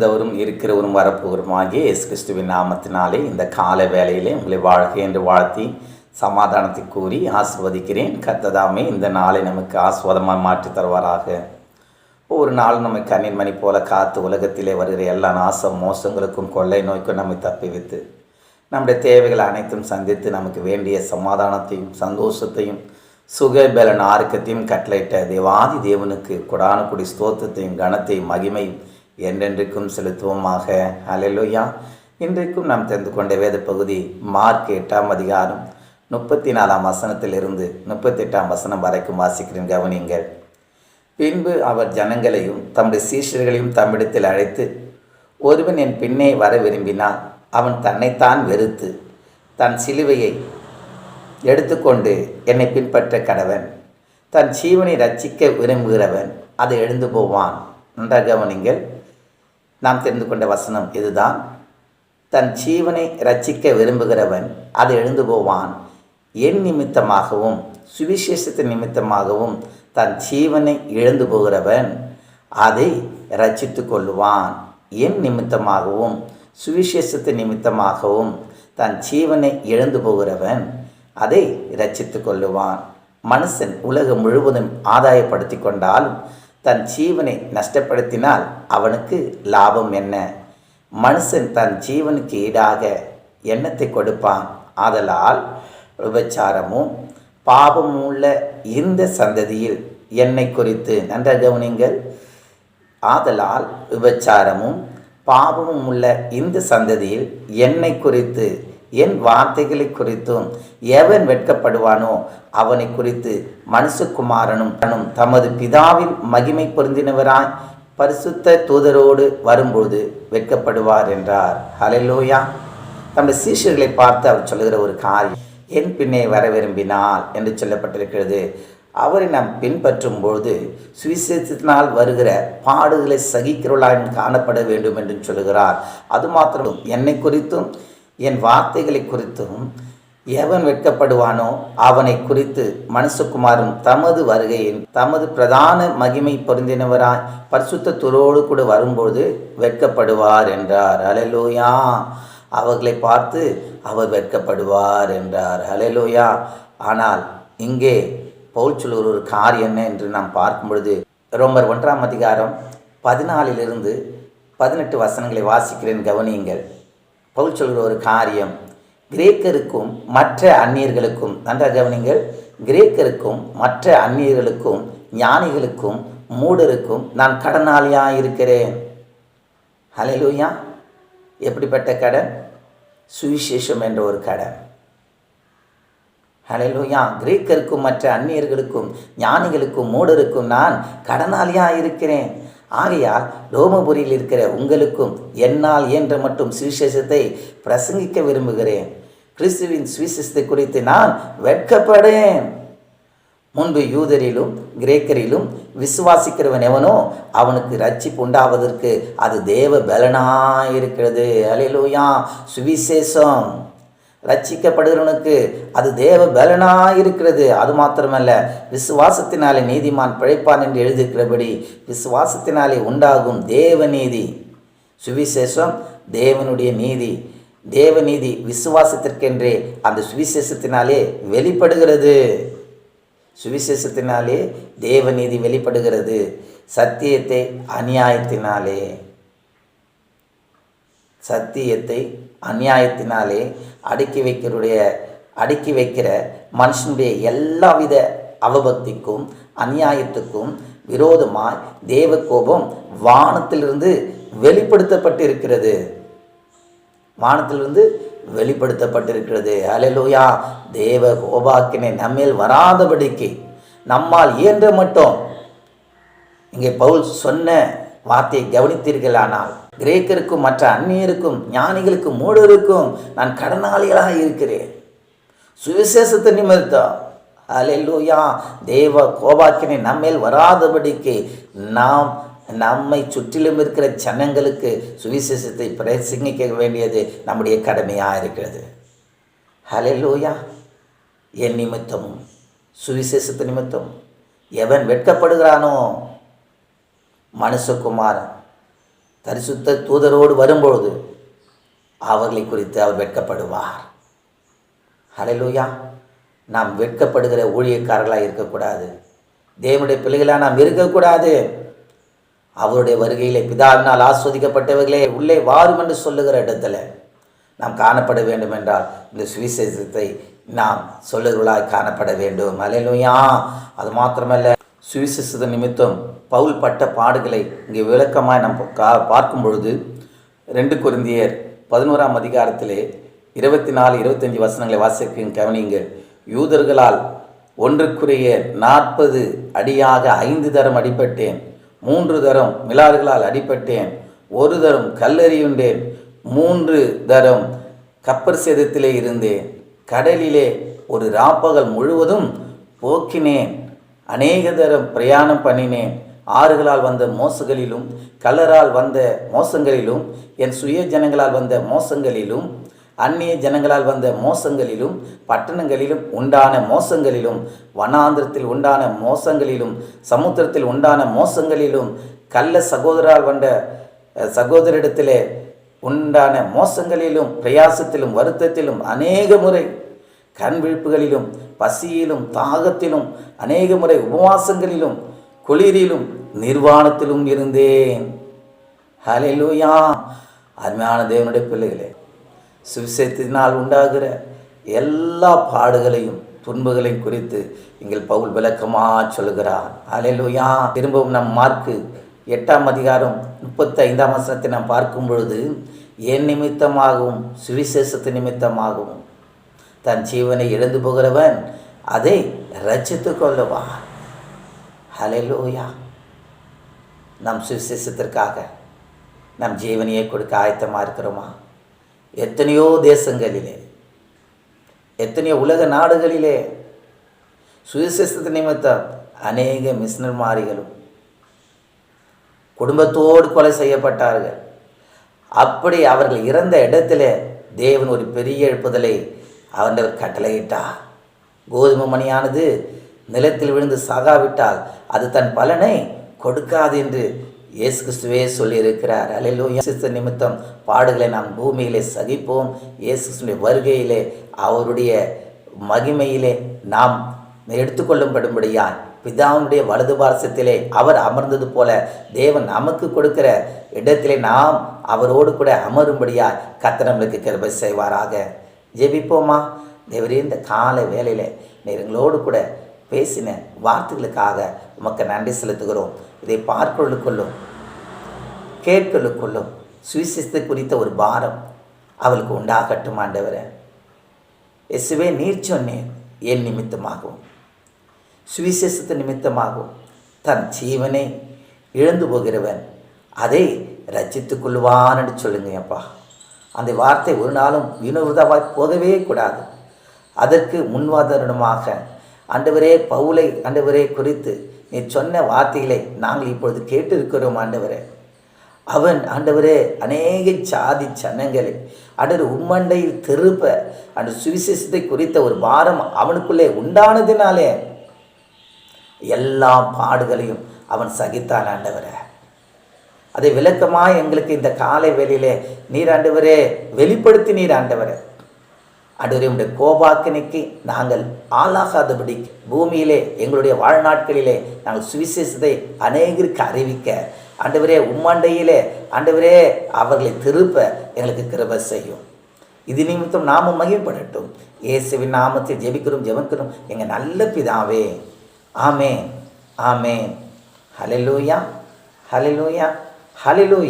இருந்தவரும் இருக்கிறவரும் வரப்போவருமாகிய எஸ் கிறிஸ்துவின் நாமத்தினாலே இந்த கால வேலையிலே உங்களை வாழ்க என்று வாழ்த்தி சமாதானத்தை கூறி ஆசிர்வதிக்கிறேன். கத்ததாமே இந்த நாளை நமக்கு ஆஸ்வாதமாக மாற்றி தருவாராக. ஒவ்வொரு நாளும் நம்மை கண்ணின் மணி போல காத்து உலகத்திலே வருகிற எல்லா நாசம் மோசங்களுக்கும் கொள்ளை நோய்க்கும் நம்மை தப்பிவித்து நம்முடைய தேவைகள் அனைத்தும் சந்தித்து நமக்கு வேண்டிய சமாதானத்தையும் சந்தோஷத்தையும் சுகபலன் ஆர்க்கத்தையும் கட்டளையிட்ட தேவாதி தேவனுக்கு கொடான குடி ஸ்தோத்திரத்தையும் கனத்தையும் மகிமையும் என்றென்றைக்கும் செலுத்துவோமாக. அலையிலோயா இன்றைக்கும் நாம் தெரிந்து கொண்ட வேத பகுதி மார்க் எட்டாம் அதிகாரம் முப்பத்தி நாலாம் வசனத்திலிருந்து முப்பத்தெட்டாம் வசனம் வரைக்கும் வாசிக்கிறேன் கவனிங்கள் பின்பு அவர் ஜனங்களையும் தம்முடைய சீஷர்களையும் தம்மிடத்தில் அழைத்து ஒருவன் என் பின்னே வர விரும்பினால் அவன் தன்னைத்தான் வெறுத்து தன் சிலுவையை எடுத்துக்கொண்டு என்னை பின்பற்ற கடவன். தன் ஜீவனை ரட்சிக்க விரும்புகிறவன் அதை எழுந்து போவான். நன்றாக கவனிங்கள் நாம் தெரிந்து கொண்ட வசனம் இதுதான். தன் ஜீவனை ரட்சிக்க விரும்புகிறவன் அதை எழுந்து போவான். என் நிமித்தமாகவும் சுவிசேஷத்தின் நிமித்தமாகவும் தன் ஜீவனை இழந்து போகிறவன் அதை ரட்சித்து கொள்ளுவான். என் நிமித்தமாகவும் சுவிசேஷத்தின் நிமித்தமாகவும் தன் ஜீவனை இழந்து போகிறவன் அதை ரட்சித்து கொள்ளுவான். மனுஷன் உலகம் முழுவதும் ஆதாயப்படுத்தி கொண்டாலும் தன் ஜீவனை நஷ்டப்படுத்தினால் அவனுக்கு லாபம் என்ன? மனுஷன் தன் ஜீவனுக்கு ஈடாக எண்ணத்தை கொடுப்பான். ஆதலால் விபச்சாரமும் பாபமும் உள்ள இந்த சந்ததியில் என்னை குறித்து நன்றாக கவனிங்கள் ஆதலால் விபச்சாரமும் பாபமும் உள்ள இந்த சந்ததியில் என்னை குறித்து என் வார்த்தைகளை குறித்தும் எவன் வெட்கப்படுவானோ அவனை குறித்து மனுஷகுமாரனும் தனும் தமது பிதாவின் மகிமை பொருந்தினவராய் பரிசுத்த தூதரோடு வரும்போது வெட்கப்படுவார் என்றார். ஹலெலோயா தம்முடைய சீஷர்களை பார்த்து அவர் சொல்லுகிற ஒரு காரியம் என் பின்னே வர விரும்பினால் என்று சொல்லப்பட்டிருக்கிறது. அவரை நாம் பின்பற்றும் பொழுது சுவிசேஷத்தினால் வருகிற பாடுகளை சகிக்கிறவர்களாக காணப்பட வேண்டும் என்று சொல்லுகிறார். அது மாத்திரம் என்னை குறித்தும் என் வார்த்தைகளை குறித்தும் எவன் வெட்கப்படுவானோ அவனை குறித்து மனுஷகுமாரும் தமது வருகையின் தமது பிரதான மகிமை பொருந்தினவராய் பரிசுத்த துரோடு கூட வரும்போது வெட்கப்படுவார் என்றார். அலலோயா அவர்களை பார்த்து அவர் வெட்கப்படுவார் என்றார். அலலோயா ஆனால் இங்கே பவுல் சொல்லுகிற ஒரு காரியம் என்ன என்று நாம் பார்க்கும் பொழுது ரோமர் ஒன்றாம் அதிகாரம் பதினாலிலிருந்து பதினெட்டு வசனங்களை வாசிக்கிறேன் கவனியுங்கள். பவுல் சொல்கிற ஒரு காரியம். கிரேக்கருக்கும் மற்ற அந்நியர்களுக்கும் நன்றாக கவனிங்கள் கிரேக்கருக்கும் மற்ற அந்நியர்களுக்கும் ஞானிகளுக்கும் மூடருக்கும் நான் கடனாளியாக இருக்கிறேன். ஹலலூயா எப்படிப்பட்ட கடன்? சுவிசேஷம் என்ற ஒரு கடன். ஹலலூயா கிரேக்கருக்கும் மற்ற அந்நியர்களுக்கும் ஞானிகளுக்கும் மூடருக்கும் நான் கடனாளியாக இருக்கிறேன். ஆகையால் ரோமபுரியில் இருக்கிற உங்களுக்கும் என்னால் இயன்ற மட்டும் சுவிசேஷத்தை பிரசங்கிக்க விரும்புகிறேன். கிறிஸ்துவின் சுவிசேஷத்தை குறித்து நான் வெட்கப்படேன். முன்பு யூதரிலும் கிரேக்கரிலும் விசுவாசிக்கிறவன் எவனோ அவனுக்கு ரட்சிப்பு உண்டாவதற்கு அது தேவ பலனாயிருக்கிறது. அலையிலூயா சுவிசேஷம். ரட்சிக்கப்படுகிறவனுக்கு அது தேவ பலனாயிருக்கிறது. அது மாத்திரமல்ல விசுவாசத்தினாலே நீதிமான் பிழைப்பான் என்று எழுதியிருக்கிறபடி விசுவாசத்தினாலே உண்டாகும் தேவ நீதி. சுவிசேஷம் தேவனுடைய நீதி. தேவநீதி விசுவாசத்திற்கென்றே அந்த சுவிசேஷத்தினாலே வெளிப்படுகிறது. சுவிசேஷத்தினாலே தேவநீதி வெளிப்படுகிறது. சத்தியத்தை அநியாயத்தினாலே. சத்தியத்தை அநியாயத்தினாலே அடுக்கி வைக்கிறடைய அடுக்கி வைக்கிற மனுஷனுடைய எல்லாவித அவபக்திக்கும் அநியாயத்துக்கும் விரோதமாய் தேவ கோபம் வானத்திலிருந்து வெளிப்படுத்தப்பட்டிருக்கிறது. வானத்திலிருந்து வெளிப்படுத்தப்பட்டிருக்கிறது. அலையிலோயா தேவ கோபாக்கினை நம்மேல் வராதபடிக்கு நம்மால் இயன்ற மட்டும். இங்கே பவுல் சொன்ன வார்த்தையை கவனித்தீர்களானால் கிரேக்கருக்கும் மற்ற அந்நியருக்கும் ஞானிகளுக்கும் மூடருக்கும் நான் கடனாளிகளாக இருக்கிறேன். சுவிசேஷத்தை நிமித்தம் அலையிலூயா தேவ கோபாக்கினை நம்மேல் வராதபடிக்கு நாம் நம்மை சுற்றிலும் இருக்கிற ஜனங்களுக்கு சுவிசேஷத்தை பிரசங்கிக்க வேண்டியது நம்முடைய கடமையாக இருக்கிறது. ஹலெல்லூயா என் நிமித்தமும் சுவிசேஷத்து நிமித்தம் எவன் வெட்கப்படுகிறானோ மனுஷகுமாரன் தரிசுத்த தூதரோடு வரும்பொழுது அவர்களை குறித்து அவர் வெட்கப்படுவார். அலையிலூயா நாம் வெட்கப்படுகிற ஊழியக்காரர்களாக இருக்கக்கூடாது. தேவனுடைய பிள்ளைகளாக நாம் இருக்கக்கூடாது. அவருடைய வருகையிலே பிதாவினால் ஆஸ்வதிக்கப்பட்டவர்களே உள்ளே வாரும் என்று சொல்லுகிற இடத்துல நாம் காணப்பட வேண்டும் என்றால் இந்த சுவிசேஷத்தை நாம் சொல்லுகிறவர்களாய் காணப்பட வேண்டும். அலையிலூயா அது மாத்திரமல்ல. சுவிசேஷத நிமித்தம் பவுல் பட்ட பாடுகளை இங்கே விளக்கமாக நம் கா பார்க்கும் பொழுது ரெண்டு குருந்தியர் பதினோராம் அதிகாரத்திலே இருபத்தி நாலு இருபத்தஞ்சி வசனங்களை வாசிக்கும் கவனிங்க யூதர்களால் ஒன்றுக்குரிய நாற்பது அடியாக ஐந்து தரம் அடிபட்டேன். மூன்று தரம் மிலார்களால் அடிபட்டேன். ஒரு தரம் கல்லறியுண்டேன். மூன்று தரம் கப்பர் சேதத்திலே இருந்தேன். கடலிலே ஒரு ராப்பகல் முழுவதும் போக்கினேன். அநேக தரம் பிரயாணம் பண்ணினேன். ஆறுகளால் வந்த மோசங்களிலும் கலரால் வந்த மோசங்களிலும் என் சுய ஜனங்களால் வந்த மோசங்களிலும் அந்நிய ஜனங்களால் வந்த மோசங்களிலும் பட்டணங்களிலும் உண்டான மோசங்களிலும் வனாந்திரத்தில் உண்டான மோசங்களிலும் சமுத்திரத்தில் உண்டான மோசங்களிலும் கள்ள சகோதரால் வந்த சகோதரிடத்திலே உண்டான மோசங்களிலும் பிரயாசத்திலும் வருத்தத்திலும் அநேக முறை கண் விழிப்புகளிலும் பசியிலும் தாகத்திலும் அநேக முறை உபவாசங்களிலும் குளிரிலும் நிர்வாணத்திலும் இருந்தேன். ஹலெலுயா அருமையான தேவனுடைய பிள்ளைகளே சுவிசேஷத்தினால் உண்டாகிற எல்லா பாடுகளையும் துன்புகளையும் குறித்து எங்கள் பவுல் விளக்கமாக சொல்லுகிறார். ஹalleluya. திரும்பவும் நம் மார்க்கு எட்டாம் அதிகாரம் முப்பத்தி ஐந்தாம் வசனத்தை நாம் பார்க்கும் பொழுது என் நிமித்தமாகவும் சுவிசேஷத்து நிமித்தமாகவும் தன் ஜீவனை இழந்து போகிறவன் அதை ரச்சித்து கொள்ளுவான். ஹலெலூயா நம் சுவிசேஷத்திற்காக நம் ஜீவனையை கொடுக்க ஆயத்தமாக இருக்கிறோமா? எத்தனையோ தேசங்களிலே எத்தனையோ உலக நாடுகளிலே சுவிசேஷத்து நிமித்தம் அநேக மிஷினர்மாரிகளும் குடும்பத்தோடு கொலை செய்யப்பட்டார்கள். அப்படி அவர்கள் இறந்த இடத்துல தேவன் ஒரு பெரிய எழுப்புதலை அவண்டவர் கட்டளையிட்டார் கோதுமை மணியானது நிலத்தில் விழுந்து சாகாவிட்டால் அது தன் பலனை கொடுக்காது என்று இயேசு கிறிஸ்துவே சொல்லியிருக்கிறார். அலையிலோ இயேசு நிமித்தம் பாடுகளை நாம் பூமியிலே சகிப்போம். இயேசு கிறிஸ்துடைய வருகையிலே அவருடைய மகிமையிலே நாம் எடுத்துக்கொள்ளும்படும்படியாய் பிதாவுடைய வலது பாரசத்திலே அவர் அமர்ந்தது போல தேவன் நமக்கு கொடுக்கிற இடத்திலே நாம் அவரோடு கூட அமரும்படியாய் கர்த்தர் நம்மளுக்கு கிருபை செய்வாராக. ஜெபிப்போமா? தேவரே இந்த காலை வேலையில் நீர் எங்களோடு கூட பேசின வார்த்தைகளுக்காக உமக்கு நன்றி செலுத்துகிறோம். இதை பார்க்கொள்ளுக்கொள்ளும் கேட்கொள்ளுக்கொள்ளும் சுவிசித்து குறித்த ஒரு பாரம் அவளுக்கு உண்டாகட்டும் ஆண்டவரே. எஸ்வே நீர் சொன்னேன் என் நிமித்தமாகவும் சுவிசேஷத்து நிமித்தமாகவும் தன் ஜீவனை இழந்து போகிறவன் அதை ரச்சித்துக் கொள்வான்னு சொல்லுங்க அப்பா அந்த வார்த்தை ஒரு நாளும் வினோதமாய் போகவே கூடாது. அதற்கு முன்வாதனமாக ஆண்டவரே பவுலை ஆண்டவரே குறித்து நீ சொன்ன வார்த்தைகளை நாங்கள் இப்பொழுது கேட்டிருக்கிறோம் ஆண்டவரே. அவன் ஆண்டவரே அநேக சாதி சனங்களை ஆண்டவர் உம்மண்டையில் திருப்ப அந்த சுவிசேஷத்தை குறித்த ஒரு பாரம் அவனுக்குள்ளே உண்டானதினாலே எல்லா பாடுகளையும் அவன் சகித்தான் ஆண்டவரே. அதை விளக்கமாக எங்களுக்கு இந்த காலை வேலையிலே நீர் ஆண்டவரே வெளிப்படுத்தி நீர் ஆண்டவரே. ஆண்டவரே உடைய கோபாக்கினைக்கு நாங்கள் ஆளாகாதபடி பூமியிலே எங்களுடைய வாழ்நாட்களிலே நாங்கள் சுவிசேஷத்தை அநேகருக்கு அறிவிக்க. ஆண்டவரே உம்மாண்டையிலே ஆண்டவரே அவர்களை திருப்ப எங்களுக்கு கிருப செய்யும். இது நிமித்தம் நாமும் மகிழ்படட்டும். இயேசுவின் நாமத்தில் ஜெபிக்கிறோம் ஜெபிக்கிறோம். எங்கள் நல்ல பிதாவே. ஆமே ஆமே ஹலலூயா ஹலலூயா హలిలో